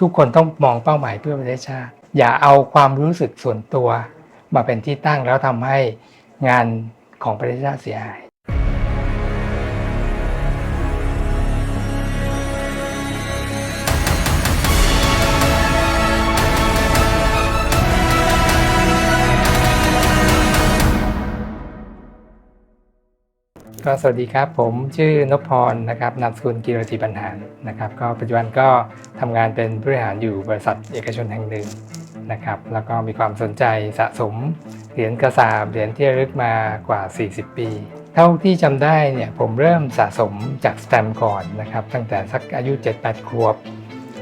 ทุกคนต้องมองเป้าหมายเพื่อประเทศชาติ อย่าเอาความรู้สึกส่วนตัว มาเป็นที่ตั้งแล้วทำให้งานของประเทศชาติเสียหาย ก็สวัสดีครับ ผมชื่อนพพรนะครับนามสกุลกิรติบรรหารนะครับ ก็ปัจจุบันก็ทำงานเป็นผู้บริหารอยู่บริษัทเอกชนแห่งหนึ่งนะครับ แล้วก็มีความสนใจสะสมเหรียญกระสาบเหรียญที่ระลึกมากว่า 40 ปี เท่าที่จำได้เนี่ยผมเริ่มสะสมจากสแตมป์ก่อนนะครับ ตั้งแต่สักอายุ 7-8 ขวบ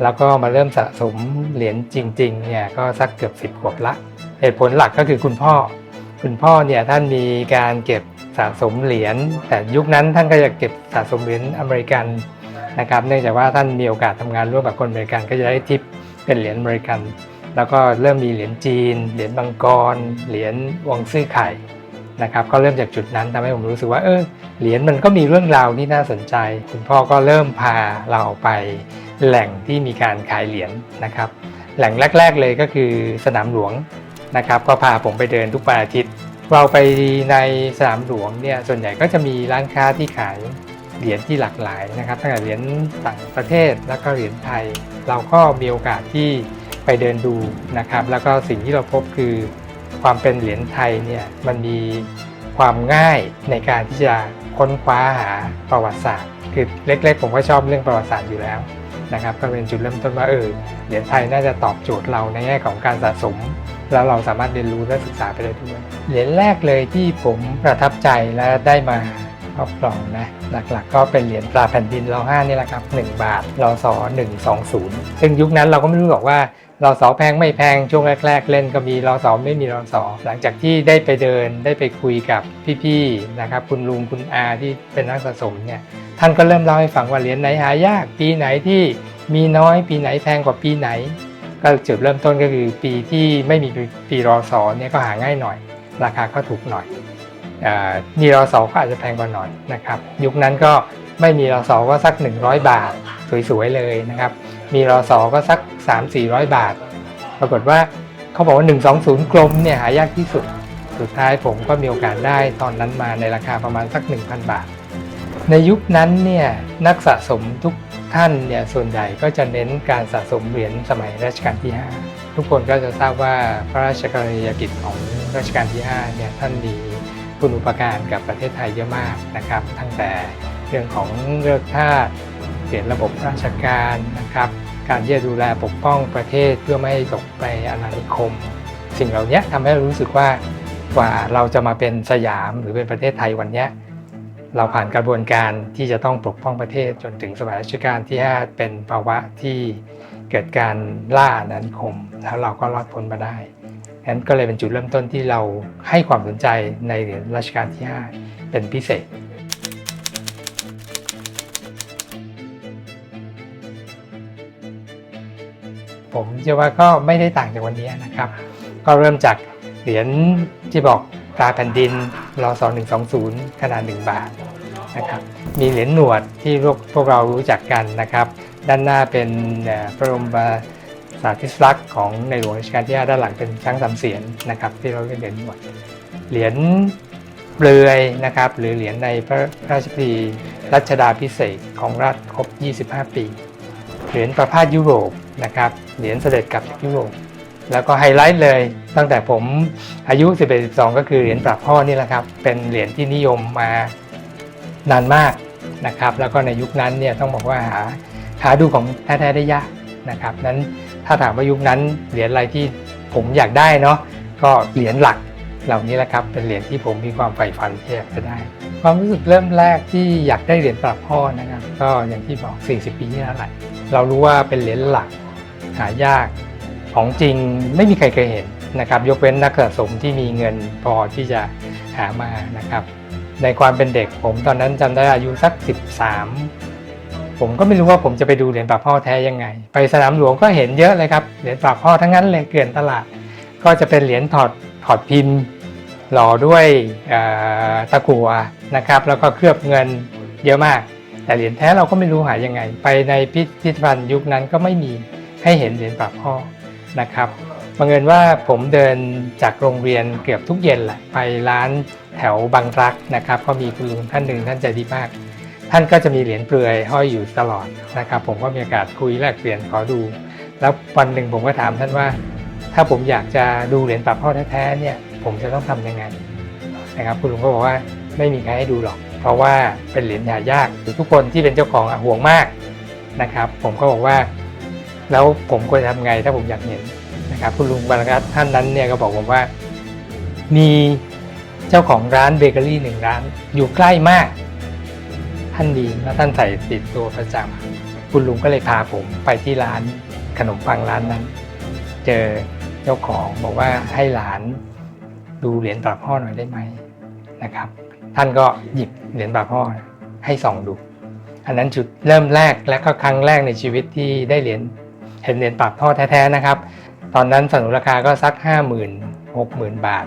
แล้วก็มาเริ่มสะสมเหรียญจริงๆเนี่ยก็สักเกือบ 10 ขวบละ เหตุผลหลักก็คือคุณพ่อ คุณพ่อเนี่ยท่านมีการเก็บ สะสมเหรียญแต่ยุคนั้นท่านก็จะเก็บสะสมเหรียญอเมริกันนะครับเนื่องจากว่าท่านมีโอกาสทำงานร่วมกับคนอเมริกันก็จะได้ทิปเป็นเหรียญอเมริกัน แล้วก็เริ่มมีเหรียญจีน เหรียญบังกร เหรียญวงซื่อไข่นะครับก็เริ่มจากจุดนั้นทำให้ผมรู้สึกว่าเออเหรียญมันก็มีเรื่องราวที่น่าสนใจ คุณพ่อก็เริ่มพาเราไปแหล่งที่มีการขายเหรียญนะครับแหล่งแรก ๆเลยก็คือสนามหลวงนะครับก็พาผมไปเดินทุกวันอาทิตย์ เราไปในสนามหลวงเนี่ยส่วนใหญ่ก็จะมีร้านค้าที่ขายเหรียญที่หลากหลายนะครับตั้งแต่เหรียญต่างประเทศแล้วก็เหรียญไทย เราก็มีโอกาสที่ไปเดินดูนะครับ แล้วก็สิ่งที่เราพบคือความเป็นเหรียญไทยเนี่ยมันมีความง่ายในการที่จะค้นคว้าหาประวัติศาสตร์ คือเล็กๆผมก็ชอบเรื่องประวัติศาสตร์อยู่แล้วนะครับ ก็เป็นจุดเริ่มต้นว่าเออเหรียญไทยน่าจะตอบโจทย์เราในแง่ของการสะสม แล้วเราสามารถเรียนรู้และศึกษาไปได้ด้วย เหรียญแรกเลยที่ผมประทับใจและได้มาครอบครองนะหลักๆ ก็เป็นเหรียญตราแผ่นดินรอห้านี่แหละครับ 1 บาทรอสอ120 ซึ่งยุคนั้นเราก็ไม่รู้หรอกว่ารอสอแพงไม่แพงช่วงแรก ๆ เล่นก็มีรอสอไม่มีรอสอหลังจากที่ได้ไปเดินได้ไปคุยกับพี่ๆนะครับคุณลุงคุณอาที่เป็นนักสะสมเนี่ยท่านก็เริ่มเล่าให้ฟังว่าเหรียญไหนหายาก ปีไหนที่มีน้อยปีไหนแพงกว่าปีไหน ก็จุดเริ่มต้นก็คือปีที่ไม่มีปีรอสอเนี่ยก็หาง่ายหน่อย ราคาก็ถูกหน่อยมีรอสอก็อาจจะแพงกว่าหน่อยนะครับ ยุคนั้นก็ไม่มีรอสอก็สัก 100 บาท สวยๆเลยนะครับ มีรอสอก็สัก 3-400 บาท ปรากฏว่าเขาบอกว่า 120 กลมเนี่ยหายากที่สุด สุดท้ายผมก็มีโอกาสได้ตอนนั้นมาในราคาประมาณสัก 1,000 บาท ในยุคนั้นเนี่ยนักสะสมทุก ท่านเนี่ยส่วนใหญ่ก็จะเน้นการสะสมเหรียญสมัยรัชกาลที่ 5 ทุกคนก็จะทราบว่าพระราชกรณียกิจของรัชกาลที่5เนี่ยท่านมีคุณอุปการกับประเทศไทยเยอะมากนะครับตั้งแต่เรื่องของเลือกทาสเปลี่ยนระบบราชการนะครับ การที่จะดูแลปกป้องประเทศเพื่อไม่ให้ตกไปอาณานิคม สิ่งเหล่านี้ทำให้เรารู้สึกว่ากว่าเราจะมาเป็นสยามหรือเป็นประเทศไทยวันนี้ เราผ่านกระบวนการที่จะต้องปกป้องประเทศจนถึงสมัยรัชกาลที่ 5 เป็นภาวะที่เกิดการล่าอาณานิคม แล้วเราก็รอดพ้นมาได้นั้นก็เลยเป็นจุดเริ่มต้นที่เราให้ความสนใจในเหรียญรัชกาลที่ 5 เป็นพิเศษ ผมเชื่อว่าก็ไม่ได้ต่างจากวันนี้นะครับ ก็เริ่มจากเหรียญที่บอกตาแผ่นดิน รอ2120ขนาด 1 บาทนะครับมีเหรียญหนวดที่พวกพวกเรารู้จักกันนะครับ ด้านหน้าเป็นพระบรมสารีริสลักษณ์ของในหลวงรัชกาลที่5ด้านหลังเป็นช้างสามเสียนนะครับ ที่เราเรียกเหรียญหนวดเหรียญเปลือยนะครับ หรือเหรียญในพระราชพิธีรัชดาพิเศษของรัฐครบ 25 ปี เหรียญประพาสยุโรปนะครับเหรียญเสด็จกลับจากยุโรป แล้วก็ไฮไลท์เลย ตั้งแต่ผมอายุ 11-12 ก็คือเหรียญปรับพ่อนี่แหละครับ เป็นเหรียญที่นิยมมานานมากนะครับ แล้วก็ในยุคนั้นเนี่ยต้องบอกว่าหาหาดูของแท้ๆได้ยากนะครับนั้นถ้าถามว่ายุคนั้นเหรียญอะไรที่ผมอยากได้เนาะก็เหรียญหลักเหล่านี้แหละครับเป็นเหรียญที่ผมมีความใฝ่ฝันที่อยากจะได้ ความรู้สึกเริ่มแรกที่อยากได้เหรียญปรับพ่อนะครับก็อย่างที่บอก 40 ปีที่แล้วแหละเรารู้ว่าเป็นเหรียญหลักหายาก ของจริงไม่มีใครเคยเห็นนะครับ ยกเว้นนักสะสมที่มีเงินพอที่จะหามานะครับ ในความเป็นเด็กผมตอนนั้นจำได้อายุสัก 13 ผมก็ไม่รู้ว่าผมจะไปดูเหรียญปากพ่อแท้ยังไง ไปสนามหลวงก็เห็นเยอะเลยครับเหรียญปากพ่อทั้งนั้นเลยเกลื่อนตลาด ก็จะเป็นเหรียญถอดถอดพิมพ์ หล่อด้วยตะกั่วนะครับ แล้วก็เคลือบเงินเยอะมาก แต่เหรียญแท้เราก็ไม่รู้หายังไง ไปในพิพิธภัณฑ์ยุคนั้นก็ไม่มีให้เห็นเหรียญปากพ่อ นะครับบังเอิญว่าผมเดินจากโรงเรียนเกือบทุกเย็นแหละไปร้านแถวบางรักนะครับ ก็มีคุณลุงท่านหนึ่งท่านใจดีมาก ท่านก็จะมีเหรียญเปลือยห้อยอยู่ตลอดนะครับ ผมก็มีโอกาสคุยแลกเปลี่ยนขอดู แล้ววันหนึ่งผมก็ถามท่านว่า ถ้าผมอยากจะดูเหรียญปากพ่อแท้ๆเนี่ย ผมจะต้องทำยังไงนะครับ คุณลุงก็บอกว่าไม่มีใครให้ดูหรอก เพราะว่าเป็นเหรียญหายากหรือทุกคนที่เป็นเจ้าของอะห่วงมากนะครับ ผมก็บอกว่า แล้วผมควรจะทำไงถ้าผมอยากเห็นนะครับคุณลุงบรรกัตท่านนั้นเนี่ยก็บอกผมว่า มีเจ้าของร้านเบเกอรี่หนึ่งร้าน อยู่ใกล้มาก ท่านดีและท่านใส่ติดตัวประจำคุณลุงก็เลยพาผมไปที่ร้านขนมปังร้านนั้น เจอเจ้าของบอกว่าให้หลานดูเหรียญปากพ่อหน่อยได้ไหมนะครับ ท่านก็หยิบเหรียญปากพ่อให้ส่องดู อันนั้นจุดเริ่มแรกและก็ครั้งแรกในชีวิตที่ได้เหรียญ เห็นเหรียญปากพ่อแท้ๆนะครับ ตอนนั้นสนุนราคาก็สัก 5 0 0 0 0 6 0 0 0 บาท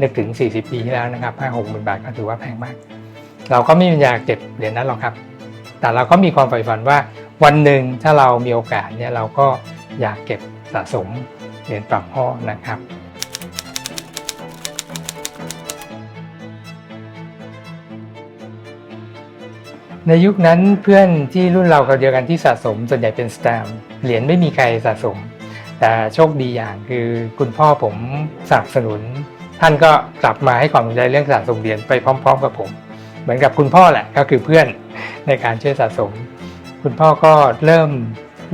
นึกถึง 40 ปีที่แล้วนะครับ5 6 0 0 0 บาทก็ถือว่าแพงมาก เราก็ไม่มีอยากเก็บเหรียญนั้นหรอกครับ แต่เราก็มีความใฝ่ฝันว่าวันหนึ่งถ้าเรามีโอกาสเนี่ยเราก็อยากเก็บสะสมเหรียญปากพ่อนะครับในยุคนั้นเพื่อนที่รุ่นเราเดียวกันที่สะสมส่วนใหญ่เป็นสแตมป์ เหรียญไม่มีใครสะสม แต่โชคดีอย่างคือคุณพ่อผมสนับสนุน ท่านก็กลับมาให้ความสนใจเรื่องสะสมเหรียญไปพร้อม ๆ กับผม เหมือนกับคุณพ่อแหละก็คือเพื่อนในการช่วยสะสม คุณพ่อก็เริ่ม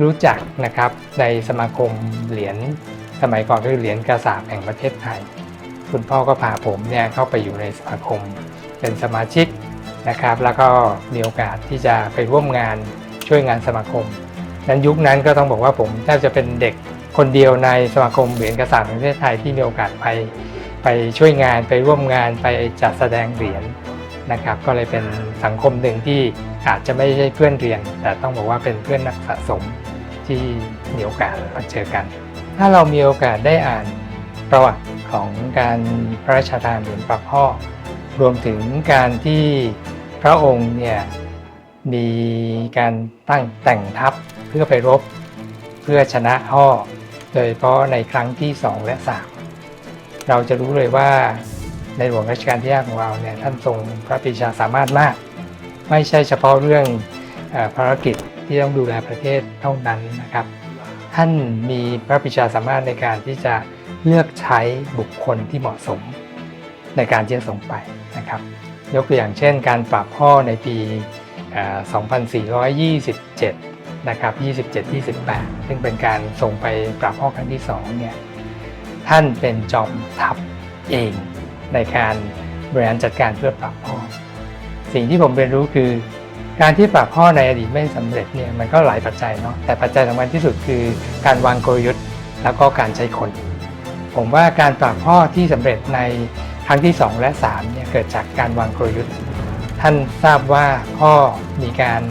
รู้จักนะครับในสมาคมเหรียญสมัยก่อนคือเหรียญกระสาบแห่งประเทศไทย คุณพ่อก็พาผมเนี่ยเข้าไปอยู่ในสมาคม เป็นสมาชิกนะครับ แล้วก็มีโอกาสที่จะไปร่วมงานช่วยงานสมาคม นั้นยุคนั้นก็ต้องบอกว่าผมแทบจะเป็นเด็กคนเดียวในสมาคมเหรียญกระสาบแห่งประเทศไทยที่มีโอกาสไปไปช่วยงานไปร่วมงานไปจัดแสดงเหรียญนะครับ ก็เลยเป็นสังคมหนึ่งที่อาจจะไม่ใช่เพื่อนเรียน แต่ต้องบอกว่าเป็นเพื่อนนักสะสมที่มีโอกาสมาเจอกัน ถ้าเรามีโอกาสได้อ่านประวัติของการพระราชทานเหรียญปากพ่อรวมถึงการที่พระองค์เนี่ย มีการตั้งแต่งทัพเพื่อไปรบเพื่อชนะห่อโดยเฉพาะในครั้งที่ 2 และ 3 เราจะรู้เลยว่าในหลวงรัชกาลที่ 5 ของเราเนี่ยท่านทรงพระปรีชาสามารถมาก ไม่ใช่เฉพาะเรื่องอภารกิจที่ต้องดูแลประเทศเท่านั้นนะครับ ท่านมีพระปรีชาสามารถในการที่จะเลือกใช้บุคคลที่เหมาะสมในการที่จะส่งไปนะครับ ยกตัวอย่างเช่น การปรับพ่อในปี 2427 นะครับ 27-28 ซึ่งเป็นการส่งไปปรับพ่อครั้งที่2เนี่ย ท่านเป็นจอมทัพเองในการบริหารจัดการเพื่อปรับพ่อ สิ่งที่ผมเรียนรู้คือ การที่ปรับพ่อในอดีตไม่สำเร็จเนี่ยมันก็หลายปัจจัยเนาะ แต่ปัจจัยสำคัญที่สุดคือการวางกลยุทธ์แล้วก็การใช้คน ผมว่าการปรับพ่อที่สำเร็จในครั้งที่ 2 และ3เนี่ยเกิดจากการวางกลยุทธ์ ท่านทราบว่าพ่อมีการ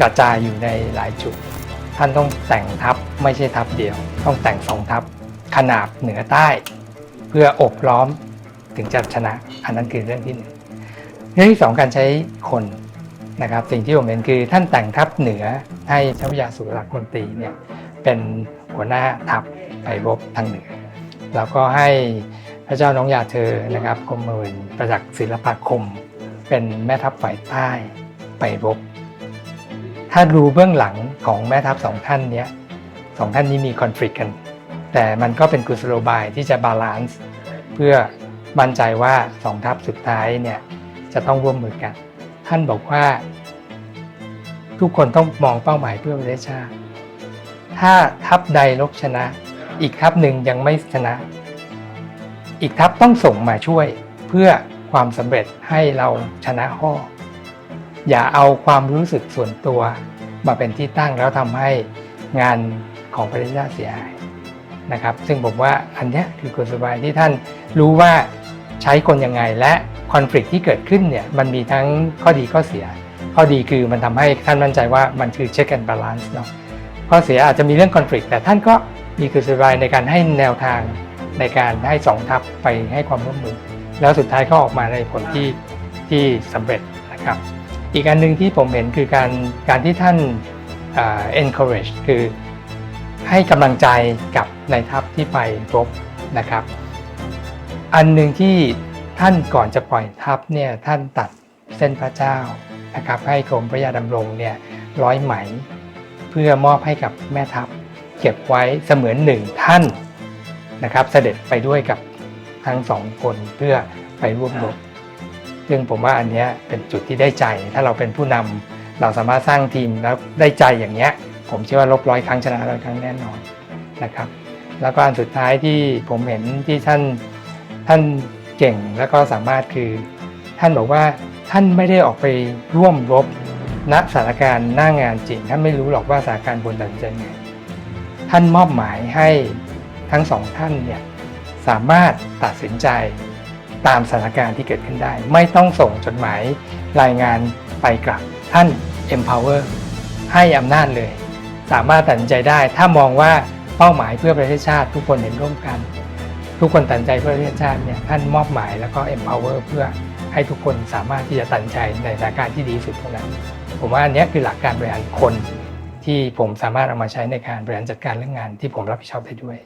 กระจายอยู่ในหลายจุด ท่านต้องแต่งทัพไม่ใช่ทัพเดียว ต้องแต่งสองทัพขนาบเหนือใต้ เพื่ออบล้อมถึงจะชนะ อันนั้นคือเรื่องที่หนึ่งเรื่องที่สองการใช้คนนะครับสิ่งที่ผมเห็นคือท่านแต่งทัพเหนือให้เจ้าพระยาสุรมนตรีเนี่ยเป็นหัวหน้าทัพไปรบทางเหนือ แล้วก็ให้พระเจ้าน้องยาเธอนะครับกรมหมื่นประจักษ์ศิลปาคม เป็นแม่ทัพฝ่ายใต้ไปรบ ถ้าดูเบื้องหลังของแม่ทัพสองท่านเนี้ยสองท่านนี้มีคอน FLICT กัน แต่มันก็เป็นกุศโลบายที่จะบาลานซ์เพื่อมั่นใจว่าสองทัพสุดท้ายเนี่ยจะต้องร่วมมือกัน ท่านบอกว่า ทุกคนต้องมองเป้าหมายเพื่อประเทศชาติ ถ้าทัพใดลบชนะ อีกทัพหนึ่งยังไม่ชนะ อีกทัพต้องส่งมาช่วยเพื่อ ความสำเร็จให้เราชนะข้อ อย่าเอาความรู้สึกส่วนตัว มาเป็นที่ตั้งแล้วทำให้งานของประเทศชาเสียหายนะครับ ซึ่งผมว่าอันนี้คือกลสบายที่ท่านรู้ว่าใช้คนยังไงและคอน FLICT ที่เกิดขึ้นเนี่ยมันมีทั้งข้อดีข้อเสีย ข้อดีคือมันทำให้ท่านมั่นใจว่ามันคือ check and balance เนาะข้อเสียอาจจะมีเรื่องคอน FLICT แต่ท่านก็มีกุศลบายในการให้แนวทางในการให้สองทัพไปให้ความร่วมมือ แล้วสุดท้ายก็ออกมาในผลที่ที่สำเร็จนะครับ อีกอันหนึ่งที่ผมเห็นคือการการที่ท่าน encourage คือให้กำลังใจกับในายทัพที่ไปรบนะครับ อันหนึ่งที่ท่านก่อนจะปล่อยทัพเนี่ยท่านตัดเส้นพระเจ้านะครับ ให้กรมพระยาดำรงเนี่ยร้อยไหมเพื่อมอบให้กับแม่ทัพ เก็บไว้เสมือนหนึ่งท่านนะครับ เสด็จไปด้วยกับ ทั้งสองคนเพื่อไปร่วมรบซึ่งผมว่าอันเนี้ยเป็นจุดที่ได้ใจ ถ้าเราเป็นผู้นำเราสามารถสร้างทีมแล้วได้ใจอย่างเงี้ย ผมเชื่อว่าลบร้อยครั้งชนะร้อยครั้งแน่นอนนะครับ แล้วก็อันสุดท้ายที่ผมเห็นที่ท่านท่านเก่งแล้วก็สามารถคือ ท่านบอกว่าท่านไม่ได้ออกไปร่วมรบณสถานการณ์หน้างานจริงท่านไม่รู้หรอกว่าสถานการณ์บนตัดสินใจไงท่านมอบหมายให้ทั้งสองท่านเนี่ย สามารถตัดสินใจตามสถานการณ์ที่เกิดขึ้นได้ ไม่ต้องส่งจดหมายรายงานไปกลับท่าน empower ให้อำนาจเลย สามารถตัดสินใจได้ ถ้ามองว่าเป้าหมายเพื่อประเทศชาติ ทุกคนเห็นร่วมกัน ทุกคนตัดสินใจเพื่อประเทศชาติเนี่ยท่านมอบหมายแล้วก็ empower เพื่อให้ทุกคนสามารถที่จะตัดสินใจในสถานการณ์ที่ดีสุดเท่านั้น ผมว่าอันนี้คือหลักการบริหารคน ที่ผมสามารถเอามาใช้ในการบริหารจัดการเรื่องงานที่ผมรับผิดชอบได้ด้วย